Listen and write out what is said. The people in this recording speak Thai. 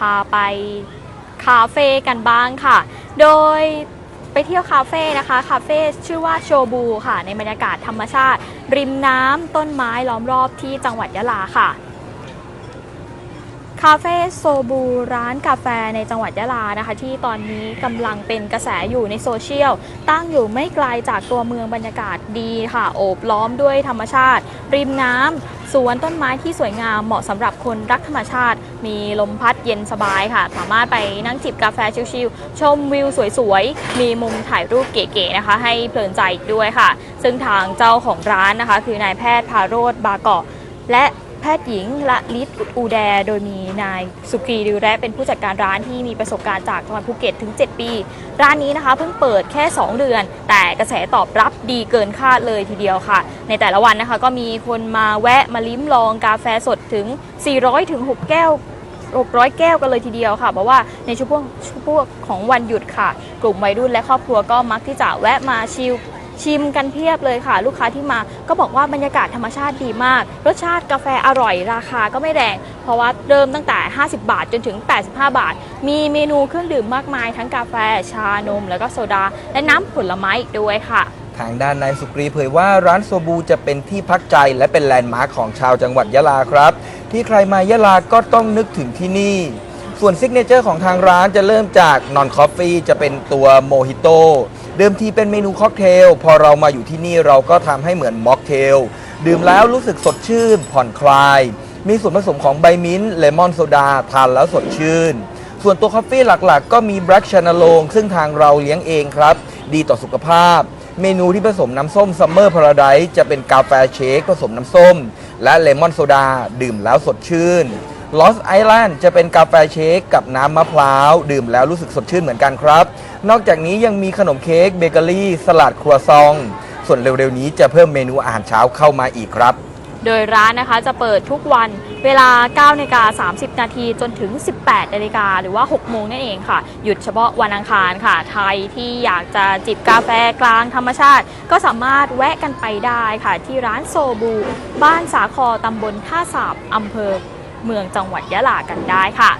พาไปคาเฟ่กันบ้างค่ะ โดยไปเที่ยวคาเฟ่นะคะ คาเฟ่ชื่อว่าโชบูค่ะ ในบรรยากาศธรรมชาติ ริมน้ำต้นไม้ล้อมรอบที่จังหวัดยะลาค่ะ คาเฟ่โซบูร้านกาแฟในจังหวัดยะลานะคะ ที่ตอนนี้กำลังเป็นกระแสอยู่ในโซเชียล ตั้งอยู่ไม่ไกลจากตัวเมืองบรรยากาศดีค่ะ โอบล้อมด้วยธรรมชาติ ริมน้ำสวนต้นไม้ที่สวยงามเหมาะสำหรับคนรักธรรมชาติ มีลมพัดเย็นสบายค่ะ สามารถไปนั่งจิบกาแฟชิลๆชมวิวสวยๆ มีมุมถ่ายรูปเก๋ๆนะคะ ให้เพลินใจอีกด้วยค่ะ ซึ่งทางเจ้าของร้านนะคะ คือนายแพทย์พาโรธบาเกาะและ แพทย์หญิงละลิศอูแด โดยมีนายสุกีดิวแรเป็นผู้จัดการร้านที่มีประสบการณ์จากจังหวัดภูเก็ตถึง 7 ปี ร้านนี้นะคะเพิ่งเปิดแค่ 2 เดือน แต่กระแสตอบรับดีเกินคาดเลยทีเดียวค่ะ ในแต่ละวันนะคะก็มีคนมาแวะมาลิ้มลองกาแฟสดถึง 400ถึง6แก้ว600 แก้วกันเลยทีเดียวค่ะ เพราะว่าในช่วงช่วงของวันหยุดค่ะ กลุ่มวัยรุ่นและครอบครัวก็มักที่จะแวะมาชิล ชิมกันเพียบเลยค่ะ ลูกค้าที่มาก็บอกว่าบรรยากาศธรรมชาติดีมาก รสชาติกาแฟอร่อยราคาก็ไม่แรง เพราะว่าเริ่มตั้งแต่ 50 บาทจนถึง 85 บาท มีเมนูเครื่องดื่มมากมาย ทั้งกาแฟชานม แล้วก็โซดา และน้ำผลไม้อีกด้วยค่ะทางด้านนายสุกรีเผยว่าร้านโซบูจะเป็นที่พักใจและเป็นแลนด์มาร์คของชาวจังหวัดยะลาครับ ที่ใครมายะลาก็ต้องนึกถึงที่นี่ ส่วนซิกเนเจอร์ของทางร้านจะเริ่มจากนอนคอฟฟี่จะเป็นตัวโมฮิโต เดิมทีเป็นเมนูค็อกเทล พอเรามาอยู่ที่นี่เราก็ทำให้เหมือนม็อกเทล ดื่มแล้วรู้สึกสดชื่น ผ่อนคลาย มีส่วนผสมของใบมิ้นท์เลมอนโซดาทานแล้วสดชื่น ส่วนตัวคอฟฟี่หลักๆ ก็มีแบล็กชาน l ลงซึ่งทางเราเลี้ยงเองครับ ดีต่อสุขภาพ เมนูที่ผสมน้ำส้มซัมเมอร์พาราไดจะเป็นกาแฟเชคผสมน้ำส้ม และเลมอนโซดาดื่มแล้วสดชื่น Lost Island จะเป็นกาแฟเชคกับน้ำมะพร้าว ดื่มแล้วรู้สึกสดชื่นเหมือนกันครับ นอกจากนี้ยังมีขนมเค้กเบเกอรี่ สลัดครัวซอง ส่วนเร็วๆนี้จะเพิ่มเมนูอาหารเช้าเข้ามาอีกครับ โดยร้านนะคะจะเปิดทุกวันเวลา9นาฬิกา30 นาทีจนถึง 18นาฬิกาหรือว่า 6 โมงนั่นเองค่ะ หยุดเฉพาะวันอังคารค่ะใครที่อยากจะจิบกาแฟกลางธรรมชาติ ก็สามารถแวะกันไปได้ค่ะ ที่ร้านโซบู บ้านสาคอตำบลท่าสาบอำเภอ เมืองจังหวัดยะลากันได้ค่ะ